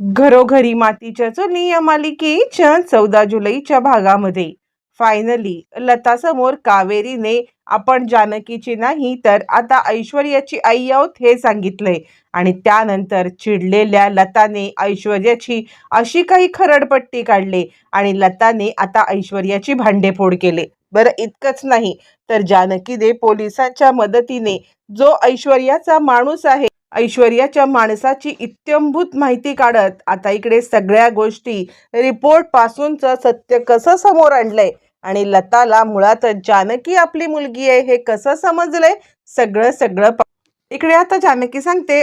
घरोघरी मातीच्या चुली या मालिकेच्या चौदा जुलैच्या भागामध्ये. फायनली लतासमोर कावेरीने आपण जानकीची नाही तर आता ऐश्वर्याची आई आहोत हे सांगितलंय. आणि त्यानंतर चिडलेल्या लताने ऐश्वर्याची अशी काही खरडपट्टी काढली आणि लताने आता ऐश्वर्याची भांडेफोड केले. बरं इतकंच नाही तर जानकीने पोलिसांच्या मदतीने जो ऐश्वर्याचा माणूस आहे ऐश्वर्याच्या माणसाची इत्यंभूत माहिती काढत आता इकडे सगळ्या गोष्टी रिपोर्ट पासूनचं सत्य कसं समोर आणलंय? आणि लताला मुळातच जानकी आपली मुलगी आहे हे कसं समजलंय? सगळं सगळं इकडे आता जानकी सांगते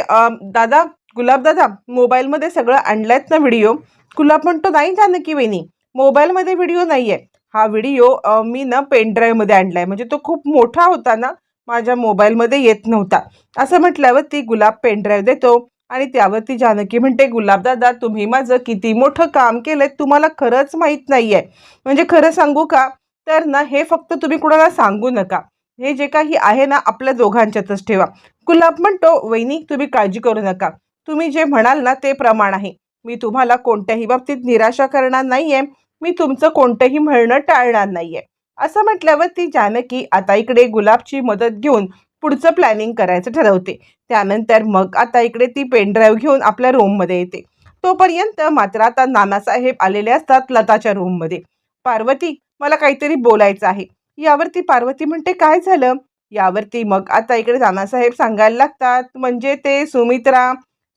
दादा गुलाब दादा मोबाईलमध्ये सगळं आणलायत ना व्हिडिओ? गुलाब म्हणतो नाही जानकी वहिनी मोबाईलमध्ये व्हिडिओ नाहीये. हा व्हिडिओ मी ना पेनड्राईव्हमध्ये आणलाय. म्हणजे तो खूप मोठा होता ना? माझ्या मोबाईलमध्ये येत नव्हता. असं म्हटल्यावर ती गुलाब पेनड्राईव्ह देतो आणि त्यावरती जानकी म्हणते गुलाबदादा तुम्ही माझं किती मोठं काम केलंय तुम्हाला खरंच माहीत नाही आहे म्हणजे खरं सांगू का? तर ना हे फक्त तुम्ही कुणाला सांगू नका. हे जे काही आहे ना आपल्या दोघांच्यातच ठेवा. गुलाब म्हणतो वहिनी तुम्ही काळजी करू नका. तुम्ही जे म्हणाल ना ते प्रमाण आहे. मी तुम्हाला कोणत्याही बाबतीत निराशा करणार नाहीये. मी तुमचं कोणतंही म्हणणं टाळणार नाही आहे असं म्हटल्यावर ती जानकी आता इकडे गुलाबची मदत घेऊन पुढचं प्लॅनिंग करायचं ठरवते. त्यानंतर मग आता इकडे ती पेनड्राईव्ह घेऊन आपल्या रूममध्ये येते. तोपर्यंत मात्र आता नानासाहेब आलेले असतात लताच्या रूममध्ये पार्वती मला काहीतरी बोलायचं आहे. यावरती पार्वती म्हणते काय झालं? यावरती मग आता इकडे नानासाहेब सांगायला लागतात म्हणजे ते सुमित्रा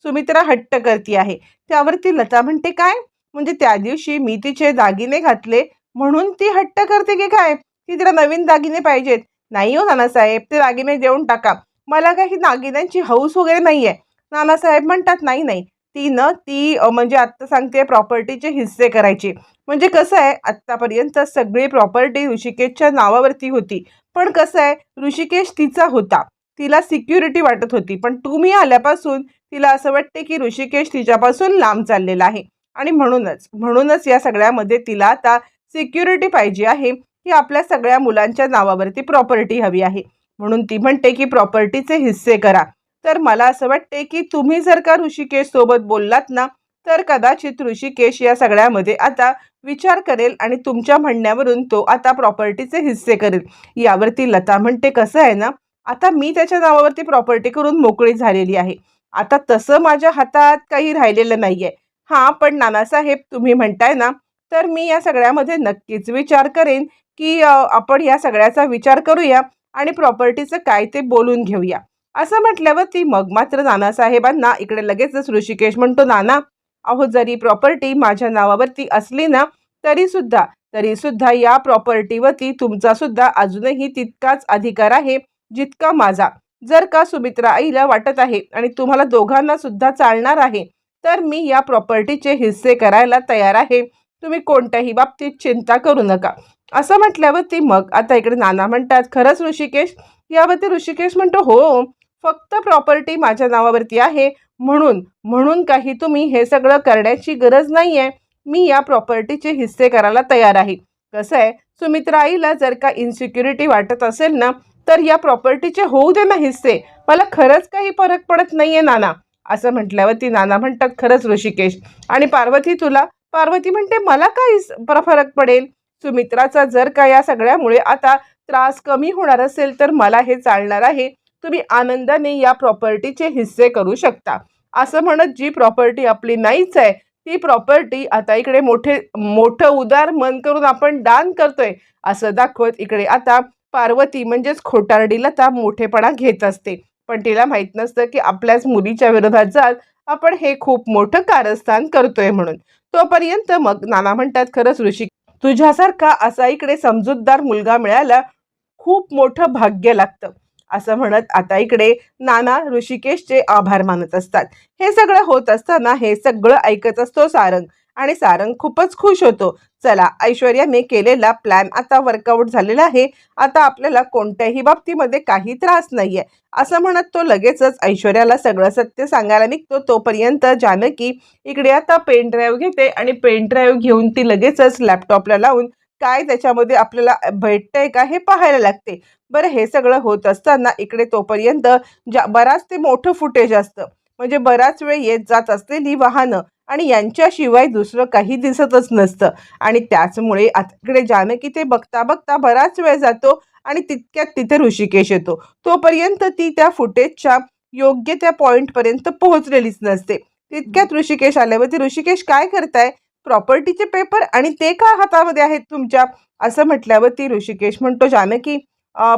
सुमित्रा हट्ट करती आहे. त्यावरती लता म्हणते काय? म्हणजे त्या दिवशी मी तिचे दागिने घातले म्हणून ती हट्ट करते की काय? ती तिला नवीन दागिने पाहिजेत. नाही हो नानासाहेब ते दागिने देऊन टाका. मला काही दागिन्यांची हौस वगैरे नाही आहे नानासाहेब म्हणतात नाही नाही. ती न ती म्हणजे आत्ता सांगते प्रॉपर्टीचे हिस्से करायचे. म्हणजे कसं आहे आत्तापर्यंत सगळी प्रॉपर्टी ऋषिकेशच्या नावावरती होती. पण कसं आहे ऋषिकेश तिचा होता. तिला सिक्युरिटी वाटत होती. पण तुम्ही आल्यापासून तिला असं वाटते की ऋषिकेश तिच्यापासून लांब चाललेला आहे. आणि म्हणूनच म्हणूनच या सगळ्यामध्ये तिला आता सिक्युरिटी पाहिजे आहे की आपल्या सगळ्या मुलांच्या नावावरती प्रॉपर्टी हवी आहे. म्हणून ती म्हणते की प्रॉपर्टीचे हिस्से करा. तर मला असं वाटते की तुम्ही जर का ऋषिकेशसोबत बोललात ना तर कदाचित ऋषिकेश या सगळ्यामध्ये आता विचार करेल आणि तुमच्या म्हणण्यावरून तो आता प्रॉपर्टीचे हिस्से करेल. यावरती लता म्हणते कसं आहे ना आता मी त्याच्या नावावरती प्रॉपर्टी करून मोकळी झालेली आहे. आता तसं माझ्या हातात काही राहिलेलं नाही आहे हां पण नानासाहेब तुम्ही म्हणताय ना तर मी या सगळ्यामध्ये नक्कीच विचार करेन की आपण या सगळ्याचा विचार करूया आणि प्रॉपर्टीचं काय ते बोलून घेऊया. असं म्हटल्यावर ती मग मात्र नानासाहेबांना इकडे लगेचच ऋषिकेश म्हणतो नाना अहो जरी प्रॉपर्टी माझ्या नावावरती असली ना तरीसुद्धा तरीसुद्धा या प्रॉपर्टीवरती तुमचासुद्धा अजूनही तितकाच अधिकार आहे जितका माझा. जर का सुमित्रा आईला वाटत आहे आणि तुम्हाला दोघांना सुद्धा चालणार आहे तर मी या प्रॉपर्टीचे हिस्से करायला तयार आहे तुम्ही कोणत्याही बाबतीत चिंता करू नका. असं म्हटल्यावर ती मग आता इकडे नाना म्हणतात खरंच ऋषिकेश? यावरती ऋषिकेश म्हणतो हो फक्त प्रॉपर्टी माझ्या नावावरती आहे. म्हणून म्हणून काही तुम्ही हे सगळं करण्याची गरज नाही आहे मी या प्रॉपर्टीचे हिस्से करायला तयार आहे. कसं आहे? सुमित्रा आईला जर का इन्सिक्युरिटी वाटत असेल ना तर या प्रॉपर्टीचे होऊ दे ना हिस्से. मला खरंच काही फरक पडत नाही आहे नाना. असं म्हटल्यावर ती नाना म्हणतात खरंच ऋषिकेश. आणि पार्वती तुला पार्वती म्हणते मला काय फरक पडेल. सुमित्राचा जर का या सगळ्यामुळे आता त्रास कमी होणार असेल तर मला हे चालणार आहे. तुम्ही आनंदाने या प्रॉपर्टीचे हिस्से करू शकता. असं म्हणत जी प्रॉपर्टी आपली नाहीच आहे ती प्रॉपर्टी आता इकडे मोठे मोठं उदार मन करून आपण दान करतोय असं दाखवत इकडे आता पार्वती म्हणजेच खोटारडीला लता मोठेपणा घेत असते. पण तिला माहीत नसतं की आपल्याच मुलीच्या विरोधात जात आपण हे खूप मोठं कारस्थान करतोय म्हणून. तोपर्यंत मग नाना म्हणतात खरंच ऋषी तुझ्यासारखा असा इकडे समजूतदार मुलगा मिळायला खूप मोठं भाग्य लागतं. असं म्हणत आता इकडे नाना ऋषिकेशचे आभार मानत असतात. हे सगळं होत असताना हे सगळं ऐकत असतो सारंग. आणि सारंग खूपच खुश होतो. चला ऐश्वर्याने केलेला प्लॅन आता वर्कआउट झालेला आहे. आता आपल्याला कोणत्याही बाबतीमध्ये काही त्रास नाहीये. असं म्हणत तो लगेचच ऐश्वर्याला सगळं सत्य सांगायला निघतो. तोपर्यंत जानकी इकडे आता पेन ड्राईव्ह घेते आणि पेन ड्राईव्ह घेऊन ती लगेचच लॅपटॉपला लावून काय त्याच्यामध्ये आपल्याला भेटतंय का हे पाहायला लागते. बरं हे सगळं होत असताना इकडे तोपर्यंत ज्या बराच ते मोठं फुटेज असतं. म्हणजे बराच वेळ येत जात असलेली वाहनं. आणि यांच्याशिवाय दुसरं काही दिसतच नसतं. आणि त्याचमुळे आता इकडे जानकी ते बघता बघता बराच वेळ जातो आणि तितक्यात तिथे ऋषिकेश येतो. तोपर्यंत ती त्या फुटेजच्या योग्य त्या पॉईंटपर्यंत पोहोचलेलीच नसते. तितक्यात ऋषिकेश आल्यावर ती ऋषिकेश काय करताय? प्रॉपर्टीचे पेपर आणि ते का हातामध्ये आहेत तुमच्या? असं म्हटल्यावर ती ऋषिकेश म्हणतो जानकी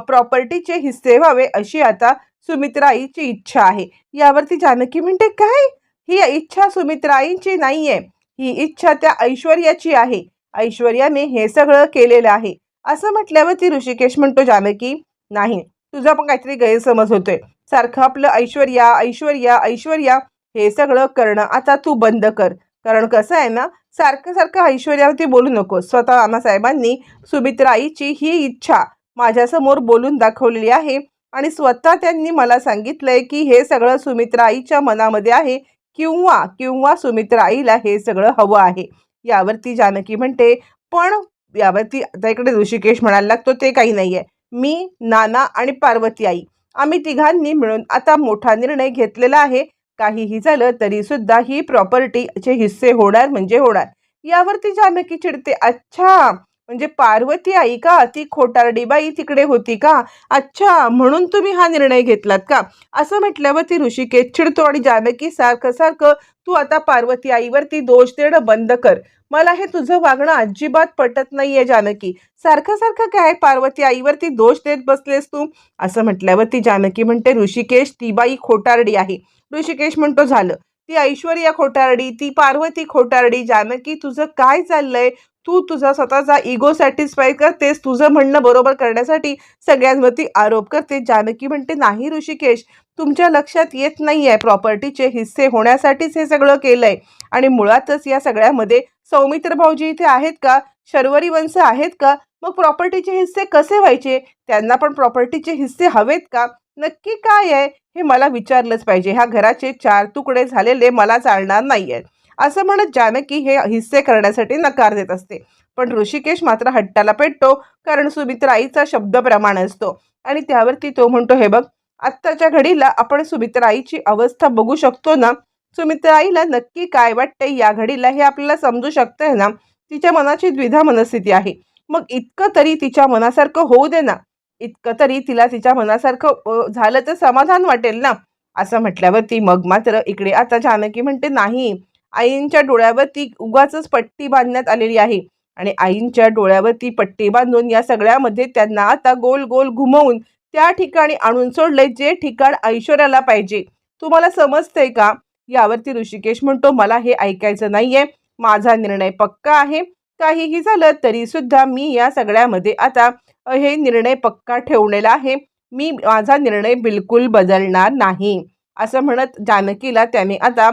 प्रॉपर्टीचे हिस्से व्हावे अशी आता सुमित्राईची इच्छा आहे. यावरती जानकी म्हणते काय? ही इच्छा सुमित्राईंची नाहीये. ही इच्छा त्या ऐश्वर्याची आहे. ऐश्वर्याने हे सगळं केलेलं आहे. असं म्हटल्यावर ती ऋषिकेश म्हणतो जानकी नाही तुझा पण काहीतरी गैरसमज होतोय. सारखं आपलं ऐश्वर्या ऐश्वर्या ऐश्वर्या हे सगळं करणं आता तू बंद कर. कारण कसं आहे ना सारखं सारखं ऐश्वर्यावरती बोलू नको स्वतः नानासाहेबांनी सुमित्राईची ही इच्छा माझ्यासमोर बोलून दाखवलेली आहे आणि स्वतः त्यांनी मला सांगितलंय की हे सगळं सुमित्राईच्या मनामध्ये आहे. किंवा किंवा सुमित्राईला हे सगळं हवं आहे. यावरती जानकी म्हणते पण यावरती आता इकडे ऋषिकेश म्हणायला लागतो ते काही नाही आहे मी नाना आणि पार्वती आई आम्ही तिघांनी मिळून आता मोठा निर्णय घेतलेला आहे. काहीही झालं तरी सुद्धा ही प्रॉपर्टीचे हिस्से होणार म्हणजे होणार. यावरती जानकी चिडते अच्छा म्हणजे पार्वती आई का? ती खोटारडी बाई तिकडे होती का? अच्छा म्हणून तुम्ही हा निर्णय घेतलात का? असं म्हटल्यावर ती ऋषिकेश चिडतो आणि जानकी सारखं सारखं तू आता पार्वती आईवरती दोष देणं बंद कर. मला हे तुझं वागणं अजिबात पटत नाहीये जानकी. सारखं सारखं काय पार्वती आईवरती दोष देत बसलेस तू? असं म्हटल्यावर ती जानकी म्हणते ऋषिकेश ती बाई खोटारडी आहे. ऋषिकेश म्हणतो झालं. ती ऐश्वर्या खोटारडी ती पार्वती खोटारडी. जानकी तुझं काय चाललंय? तू तुझा स्वतःचा इगो सॅटिस्फाय करतेस तुझं म्हणणं बरोबर करण्यासाठी सगळ्यांवरती आरोप करते. जानकी म्हणते नाही ऋषिकेश तुमच्या लक्षात येत नाही आहे प्रॉपर्टीचे हिस्से होण्यासाठीच हे सगळं केलंय. आणि मुळातच या सगळ्यामध्ये सौमित्र भाऊजी इथे आहेत का? शर्वरी वंश आहेत का? मग प्रॉपर्टीचे हिस्से कसे व्हायचे? त्यांना पण प्रॉपर्टीचे हिस्से हवेत का? नक्की काय आहे? हे मला विचारलंच पाहिजे. ह्या घराचे चार तुकडे झालेले मला चालणार नाही आहेत असं म्हणत जानकी हे हिस्से करण्यासाठी नकार देत असते. पण ऋषिकेश मात्र हट्टाला पेटतो कारण सुमित्राईचा शब्द प्रमाण असतो. आणि त्यावरती तो म्हणतो हे बघ आत्ताच्या घडीला आपण सुमित्राईची अवस्था बघू शकतो ना? सुमित्राईला नक्की काय वाटते या घडीला हे आपल्याला समजू शकतंय ना? तिच्या मनाची द्विधा मनस्थिती आहे. मग इतकं तरी तिच्या मनासारखं होऊ दे ना? इतकं तरी तिला तिच्या मनासारखं झालं तर समाधान वाटेल ना? असं म्हटल्यावर ती मग मात्र इकडे आता जानकी म्हणते नाही आईंच्या डोळ्यावरती उगाच पट्टी बांधण्यात आलेली आहे. आणि आईंच्या डोळ्यावरती पट्टी बांधून या सगळ्यामध्ये त्यांना आता गोल गोल घुमवून त्या ठिकाणी आणून सोडले जे ठिकाण ऐश्वर्याला पाहिजे. तुम्हाला समजतंय का? यावरती ऋषिकेश म्हणतो मला हे ऐकायचं नाहीये. माझा निर्णय पक्का आहे. काहीही झालं तरी सुद्धा मी या सगळ्यामध्ये आता हे निर्णय पक्का ठेवलेला आहे. मी माझा निर्णय बिलकुल बदलणार नाही. असं म्हणत जानकीला त्याने आता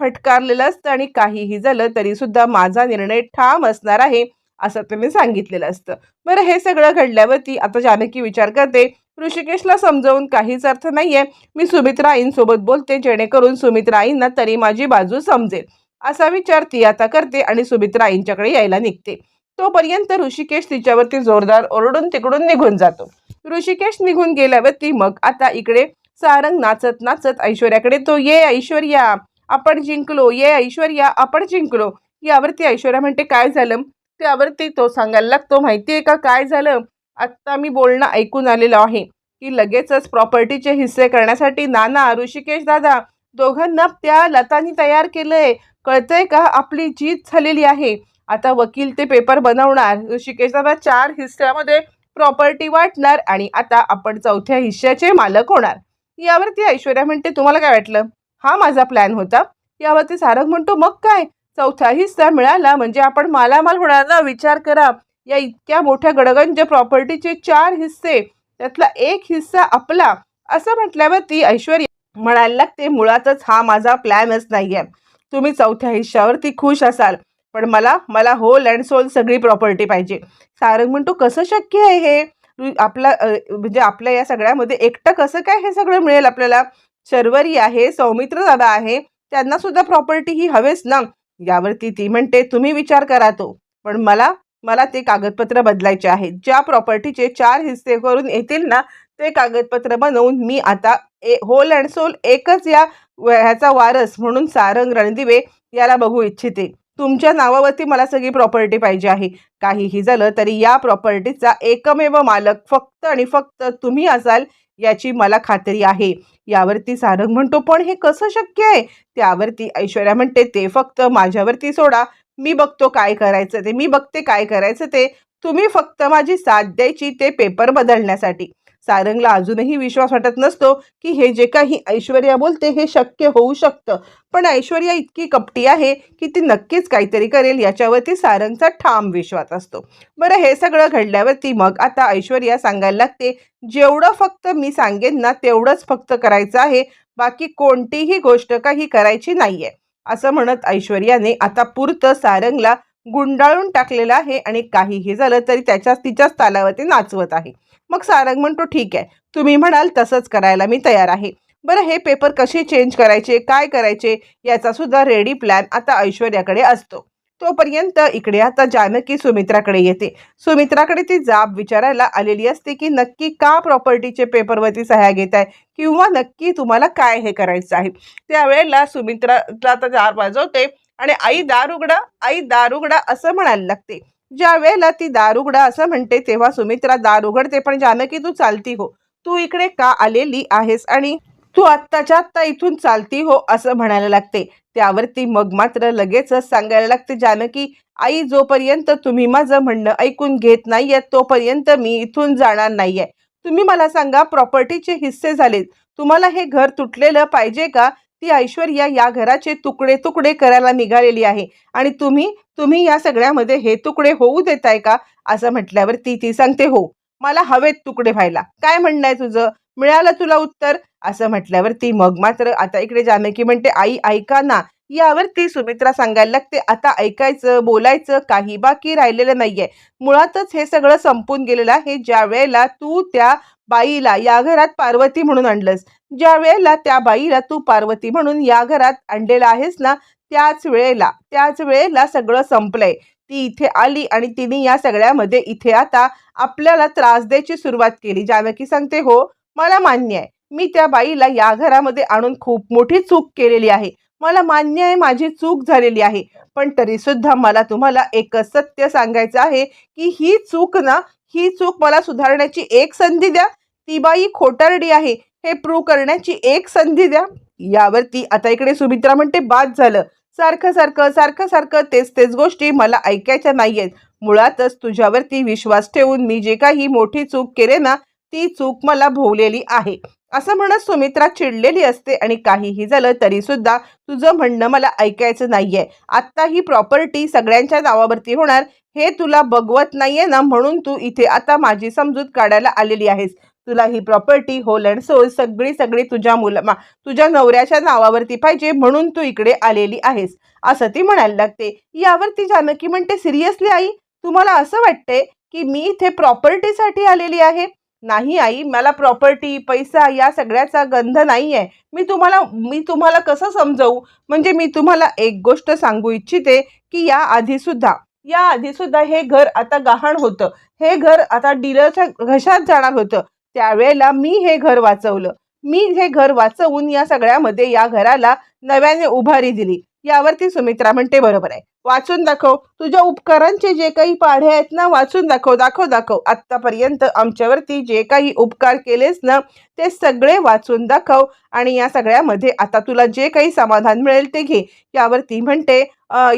फटकारलेलं असतं आणि काहीही झालं तरी सुद्धा माझा निर्णय ठाम असणार आहे असं तुम्ही सांगितलेलं असतं. बरं हे सगळं घडल्यावरती आता जानकी विचार करते ऋषिकेशला समजावून काहीच अर्थ नाहीये. मी सुमित्रा आईंसोबत बोलते जेणेकरून सुमित्रा आईंना तरी माझी बाजू समजेल. असा विचार ती आता करते आणि सुमित्रा आईंच्याकडे यायला निघते. तोपर्यंत ऋषिकेश तिच्यावरती जोरदार ओरडून तिकडून निघून जातो. ऋषिकेश निघून गेल्यावरती मग आता इकडे सारंग नाचत नाचत ऐश्वर्याकडे तो ये ऐश्वर्या! आपण जिंकलो ये ऐश्वर्या आपण जिंकलो. यावरती ऐश्वर्या म्हणते काय झालं? त्यावरती तो सांगायला लागतो माहिती आहे का काय झालं? आत्ता मी बोलणं ऐकून आलेलो आहे की लगेचच प्रॉपर्टीचे हिस्से करण्यासाठी नाना ऋषिकेश दादा दोघांना त्या लतानी तयार केलंय. कळतंय का? आपली जीत झालेली आहे. आता वकील ते पेपर बनवणार. ऋषिकेश दादा चार हिस्स्यामध्ये प्रॉपर्टी वाटणार आणि आता आपण चौथ्या हिश्श्याचे मालक होणार. यावरती ऐश्वर्या म्हणते तुम्हाला काय वाटलं? हा माझा प्लॅन होता. यावरती सारंग म्हणतो मग काय? चौथा हिस्सा मिळाला म्हणजे आपण मालामाल होणार ना विचार करा. या इतक्या मोठ्या गडगंज प्रॉपर्टीचे चार हिस्से त्यातला एक हिस्सा आपला. असं म्हटल्यावर ती ऐश्वर्या म्हणायला लागते मुळातच हा माझा प्लॅनच नाही आहे तुम्ही चौथ्या हिश्श्यावरती खुश असाल पण मला मला होल अँड सोल सगळी प्रॉपर्टी पाहिजे. सारंग म्हणतो कसं शक्य आहे हे? आपला म्हणजे आपल्या या सगळ्यामध्ये एकटं कसं काय हे सगळं मिळेल आपल्याला? शर्वरी आहे सौमित्र दादा आहे त्यांना सुद्धा प्रॉपर्टी ही हवेच ना? यावरती ती म्हणते तुम्ही विचार करा तो. पण मला मला ते कागदपत्र बदलायचे आहेत. ज्या प्रॉपर्टीचे चार हिस्से करून येतील ना ते कागदपत्र बनवून मी आता ए होल अँड सोल एकच या ह्याचा वारस म्हणून सारंग रणदिवे याला बघू इच्छिते. तुमच्या नावावरती मला सगळी प्रॉपर्टी पाहिजे आहे. काहीही झालं तरी या प्रॉपर्टीचा एकमेव मालक फक्त आणि फक्त तुम्ही असाल याची मला खात्री आहे. यावरती सारंग म्हणतो पण हे कसं शक्य आहे? त्यावरती ऐश्वर्या म्हणते ते फक्त माझ्यावरती सोडा. मी बघतो काय करायचं ते. मी बघते काय करायचं ते. तुम्ही फक्त माझी साथ द्यायची ते पेपर बदलण्यासाठी. सारंगला अजूनही विश्वास वाटत नसतो की हे जे काही ऐश्वर्या बोलते हे शक्य होऊ शकतं. पण ऐश्वर्या इतकी कपटी आहे की ती नक्कीच काहीतरी करेल याच्यावरती सारंगचा ठाम विश्वास असतो. बरं हे सगळं घडल्यावरती मग आता ऐश्वर्या सांगायला लागते जेवढं फक्त मी सांगेन ना तेवढंच फक्त करायचं आहे बाकी कोणतीही गोष्ट काही करायची नाहीये. असं म्हणत ऐश्वर्याने आता पुरतं सारंगला गुंडाळून टाकलेलं आहे आणि काहीही झालं तरी त्याच्याच तिच्याच तालावरती नाचवत आहे. मग सारंग म्हणतो ठीक आहे. तुम्ही म्हणाल तसंच करायला मी तयार आहे. बरं हे पेपर कसे चेंज करायचे? काय करायचे? याचा सुद्धा रेडी प्लॅन आता ऐश्वर्याकडे असतो. तोपर्यंत इकडे आता जानकी सुमित्राकडे येते. सुमित्राकडे ती जाब विचारायला आलेली असते की नक्की का प्रॉपर्टीचे पेपरवरती सह्या घेत आहे किंवा नक्की तुम्हाला काय हे करायचं आहे? त्यावेळेला सुमित्राला आता दार वाजवते आणि आई दार उघडा आई दार उघडा असं म्हणायला लागते. ज्या वेळेला ती दार उघडा असं म्हणते तेव्हा सुमित्रा दार उघडते पण जानकी तू चालती हो. तू इकडे का आलेली आहेस आणि तू आत्ताच्या आत्ता इथून चालती हो असं म्हणायला लागते. त्यावरती मग मात्र लगेचच सांगायला लागते जानकी आई जोपर्यंत तुम्ही माझं म्हणणं ऐकून घेत नाहीये तोपर्यंत मी इथून जाणार नाहीये. तुम्ही मला सांगा प्रॉपर्टीचे हिस्से झालेत. तुम्हाला हे घर तुटलेलं पाहिजे का? ती ऐश्वर्या या घराचे तुकडे तुकडे करायला निघालेली आहे. आणि तुम्ही तुम्ही या सगळ्यामध्ये हे तुकडे होऊ देताय का? असं म्हटल्यावर ती ती सांगते हो मला हवेत तुकडे व्हायला. काय म्हणणं आहे तुझं? मिळालं तुला उत्तर? असं म्हटल्यावर ती मग मात्र आता इकडे जानकी म्हणते आई ऐका ना. यावर ती सुमित्रा सांगायला लागते आता ऐकायचं बोलायचं काही बाकी राहिलेलं नाहीये. मुळातच हे सगळं संपून गेलेलं आहे. ज्या वेळेला तू त्या बाईला या घरात पार्वती म्हणून आणलंस ज्या वेळेला त्या बाईला तू पार्वती म्हणून या घरात आणलेला आहेस ना त्याच वेळेला त्याच वेळेला सगळं संपलंय. ती इथे आली आणि तिने या सगळ्यामध्ये इथे आता आपल्याला त्रास द्यायची सुरुवात केली. जानकी सांगते हो मला मान्य आहे. मी त्या बाईला या घरामध्ये आणून खूप मोठी चूक केलेली आहे. मला मान्य आहे माझी चूक झालेली आहे. पण तरी सुद्धा मला तुम्हाला एकच सत्य सांगायचं आहे की ही चूक ना ही चूक मला सुधारण्याची एक संधी द्या. ती बाई खोटारडी आहे. हे प्रूव्ह करण्याची एक संधी द्या. यावरती आता इकडे सुमित्रा म्हणते बाद झालं. सारखं सारखं सारखं सारखं तेच तेच गोष्टी मला ऐकायच्या नाहीयेत. मुळातच तुझ्यावरती विश्वास ठेवून मी जे काही मोठी चूक केले ना ती चूक मला भोवलेली आहे. असं म्हणत सुमित्रा चिडलेली असते आणि काहीही झालं तरी सुद्धा तुझं म्हणणं मला ऐकायचं नाहीये. आत्ता ही प्रॉपर्टी सगळ्यांच्या नावावरती होणार हे तुला बघवत नाहीये ना म्हणून तू इथे आता माझी समजूत काढायला आलेली आहेस. तुला ही प्रॉपर्टी होल अँड सोल सगळी सगळी तुझ्या मुला मा- तुझ्या नवऱ्याच्या नावावरती पाहिजे म्हणून तू इकडे आलेली आहेस. असं ती म्हणायला लागते. यावरती जानकी म्हणते सिरियसली आई? तुम्हाला असं वाटते की मी इथे प्रॉपर्टीसाठी आलेली आहे? नाही आई मला प्रॉपर्टी पैसा या सगळ्याचा गंध नाही आहे मी तुम्हाला मी तुम्हाला कसं समजवू? म्हणजे मी तुम्हाला एक गोष्ट सांगू इच्छिते की या आधीसुद्धा या आधीसुद्धा हे घर आता गहाण होतं. हे घर आता डीलरच्या घशात जाणार होतं. त्यावेळेला मी हे घर वाचवलं. मी हे घर वाचवून या सगळ्यामध्ये या घराला नव्याने उभारी दिली. यावरती सुमित्रा म्हणते बरोबर आहे. वाचून दाखव. तुझ्या उपकारांचे जे काही पाढे आहेत ना वाचून दाखव दाखव दाखव. आत्तापर्यंत आमच्यावरती जे काही उपकार केलेस ना ते सगळे वाचून दाखव आणि या सगळ्यामध्ये आता तुला जे काही समाधान मिळेल ते घे. यावरती म्हणते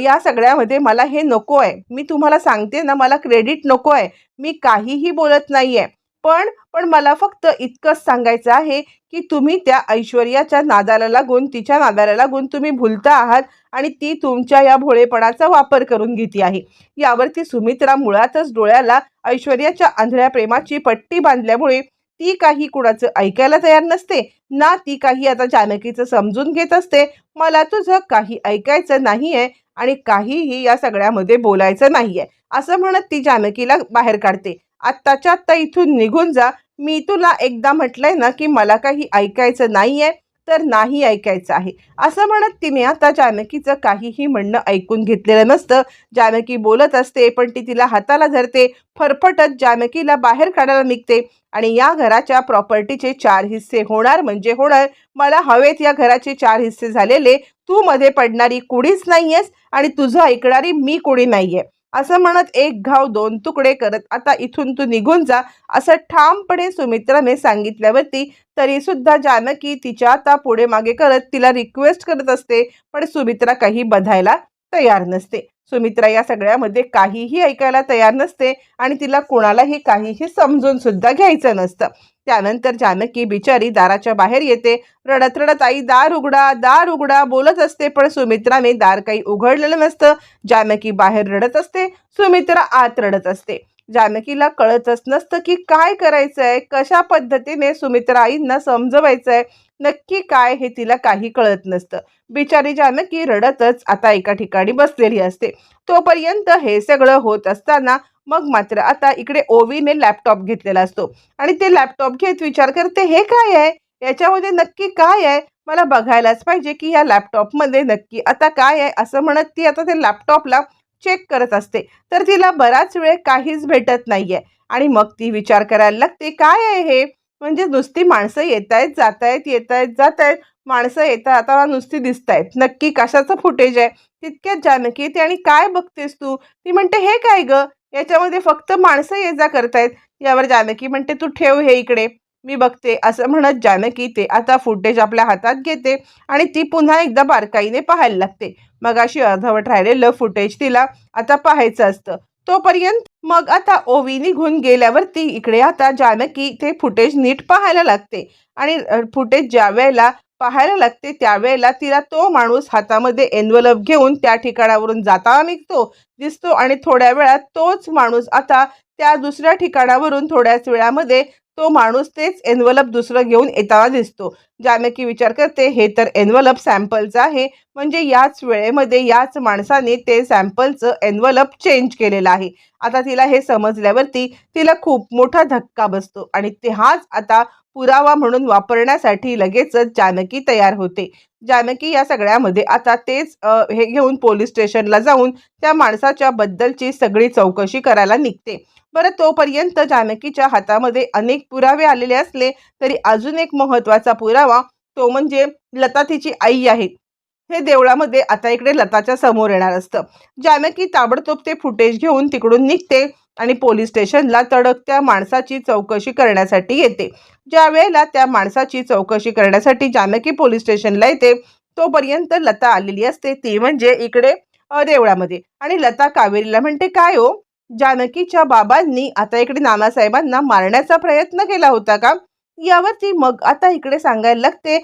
या सगळ्यामध्ये मला हे नको आहे. मी तुम्हाला सांगते ना मला क्रेडिट नको आहे. मी काहीही बोलत नाही आहे पण पण मला फक्त इतकंच सांगायचं आहे की तुम्ही त्या ऐश्वर्याच्या नादाला लागून तिच्या नादाला लागून तुम्ही भुलता आहात आणि ती तुमच्या या भोळेपणाचा वापर करून घेते आहे. यावरती सुमित्रा मुळातच डोळ्याला ऐश्वर्याच्या आंधळ्या प्रेमाची पट्टी बांधल्यामुळे ती काही कुणाचं ऐकायला तयार नसते ना ती काही आता जानकीचं समजून घेत असते. मला तुझं काही ऐकायचं नाही आहे आणि काहीही या सगळ्यामध्ये बोलायचं नाही आहे असं म्हणत ती जानकीला बाहेर काढते. आत्ताच्या आत्ता इथून निघून जा. मी तुला एकदा म्हटलंय ना की मला काही ऐकायचं नाही आहे तर नाही ऐकायचं आहे. असं म्हणत तिने आता जानकीचं काहीही म्हणणं ऐकून घेतलेलं नसतं. जानकी बोलत असते पण ती तिला हाताला धरते. फरफटत जानकीला बाहेर काढायला निघते. आणि या घराच्या प्रॉपर्टीचे चार हिस्से होणार म्हणजे होणार. मला हवेत या घराचे चार हिस्से झालेले. तू मध्ये पडणारी कुणीच नाहीयेस आणि तुझं ऐकणारी मी कुणी नाहीये. असं म्हणत एक घाव दोन तुकडे करत आता इथून तू निघून जा असं ठामपणे सुमित्राने सांगितल्यावरती तरी सुद्धा जानकी तिच्या आता पुढे मागे करत तिला रिक्वेस्ट करत असते पण सुमित्रा काही बधायला तयार नसते. सुमित्रा या सगळ्यामध्ये काहीही ऐकायला तयार नसते आणि तिला कुणालाही काहीही समजून सुद्धा घ्यायचं नसतं. त्यानंतर जानकी बिचारी दाराच्या बाहेर येते. रडत रडत आई दार उघडा दार उघडा बोलत असते पण सुमित्राने दार काही उघडलेलं नसतं. जानकी बाहेर रडत असते सुमित्रा आत रडत असते. जानकीला कळतच नसतं की काय करायचं आहे कशा पद्धतीने सुमित्रा आईंना समजवायचं आहे नक्की काय हे तिला काही कळत नसतं. बिचारी जानकी रडतच आता एका ठिकाणी बसलेली असते. तोपर्यंत हे सगळं होत असताना मग मात्र आता इकडे ओवीने लॅपटॉप घेतलेला असतो. आणि ते लॅपटॉप घेत विचार करते हे काय आहे? याच्यामध्ये नक्की काय आहे? मला बघायलाच पाहिजे की या लॅपटॉपमध्ये नक्की आता काय आहे? असं म्हणत ती आता ते लॅपटॉपला चेक करत असते. तर तिला बराच वेळ काहीच भेटत नाहीये. आणि मग ती विचार करायला लागते काय आहे हे? म्हणजे नुसती माणसं येत आहेत जात आहेत येत आहेत जात आहेत माणसं येतात आता नुसती दिसत आहेत नक्की कशाचं फुटेज आहे? तितक्यात जानकी ते आणि काय बघतेस तू? ती म्हणते हे काय ग? याच्यामध्ये फक्त माणसं ये जा करतायत. यावर जानकी म्हणते तू ठेव हे इकडे. मी बघते असं म्हणत जानकी ते आता फुटेज आपल्या हातात घेते आणि ती पुन्हा एकदा बारकाईने पाहायला लागते. मग अशी अर्धवट राहिलेलं फुटेज तिला आता पाहायचं असतं. तोपर्यंत मग आता ओवी निघून गेल्यावरती इकडे आता जानकी ते फुटेज नीट पाहायला लागते. आणि फुटेज ज्या वेळेला पाहायला लागते त्यावेळेला तिला तो माणूस हातामध्ये एन्व्हलप घेऊन त्या ठिकाणावरून जाताना निघतो दिसतो आणि थोड्या वेळात तोच माणूस आता त्या दुसऱ्या ठिकाणावरून थोड्याच वेळामध्ये तो माणूस तेच एन्व्हलप दुसरं घेऊन येताना दिसतो. जानकी विचार करते हे तर एन्व्हलप सॅम्पलचं आहे. म्हणजे याच वेळेमध्ये याच माणसाने ते सॅम्पलचं एन्व्हलप चेंज केलेलं आहे. आता तिला हे समजल्यावरती तिला खूप मोठा धक्का बसतो. आणि ते हाच आता पुरावा म्हणून वापरण्यासाठी लगेचच जानकी तयार होते. जानकी या सगळ्यामध्ये आता तेच हे घेऊन पोलीस स्टेशनला जाऊन त्या माणसाच्या बद्दलची सगळी चौकशी करायला निघते. बरं तोपर्यंत जानकीच्या हातामध्ये अनेक पुरावे आलेले असले तरी अजून एक महत्त्वाचा पुरावा तो म्हणजे लता तिची आई आहे. हे देवळामध्ये आता इकडे लताच्या समोर येणार असतं. जानकी ताबडतोब ते फुटेज घेऊन तिकडून निघते आणि पोलीस स्टेशनला तडक त्या माणसाची चौकशी करण्यासाठी येते. ज्या वेळेला त्या माणसाची चौकशी करण्यासाठी जानकी पोलीस स्टेशनला येते तोपर्यंत लता आलेली असते. ती म्हणजे इकडे देवळामध्ये. आणि लता कावेरीला म्हणते काय हो? जानकीच्या बाबांनी आता इकडे नानासाहेबांना मारण्याचा प्रयत्न केला होता का? यावरती मग आता इकडे सांगायला लागते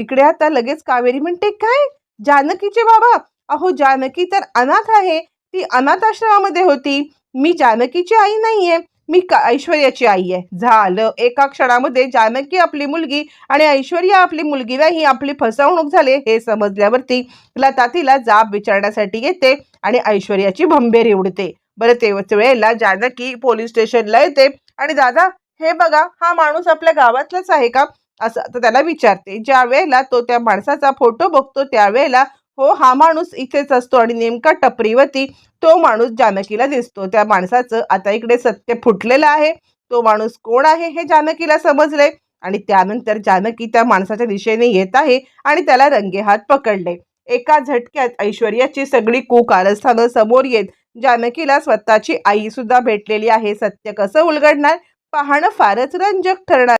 इकडे आता लगेच कावेरी म्हणते काय? जानकीचे बाबा? अहो जानकी तर अनाथ आहे. ती अनाथ आश्रमामध्ये होती. मी जानकीची आई नाहीये. मी का ऐश्वर्याची आई आहे. झालं. एका क्षणामध्ये जानकी आपली मुलगी आणि ऐश्वर्या आपली मुलगी नाही आपली फसवणूक झाली हे समजल्यावरती लता तिला जाब विचारण्यासाठी येते आणि ऐश्वर्याची भंबेरी उडते बरं तेवच वेळेला जानकी पोलीस स्टेशनला येते. आणि दादा हे बघा हा माणूस आपल्या गावातलाच आहे का? असं तर त्याला विचारते. ज्या वेळेला तो त्या माणसाचा फोटो बघतो त्यावेळेला हो हा माणूस इथेच असतो आणि नेमका टपरीवरती तो माणूस जानकीला दिसतो. त्या माणसाचं आता इकडे सत्य फुटलेलं आहे. तो माणूस कोण आहे हे जानकीला समजले. आणि त्यानंतर जानकी त्या माणसाच्या दिशेने येत आहे आणि त्याला रंगेहात पकडले. एका झटक्यात ऐश्वर्याची सगळी कुकारस्थानं समोर येत जानकीला स्वतःची आई सुद्धा भेटलेली आहे. सत्य कसं उलगडणार? पाहणं फारच रंजक ठरणार.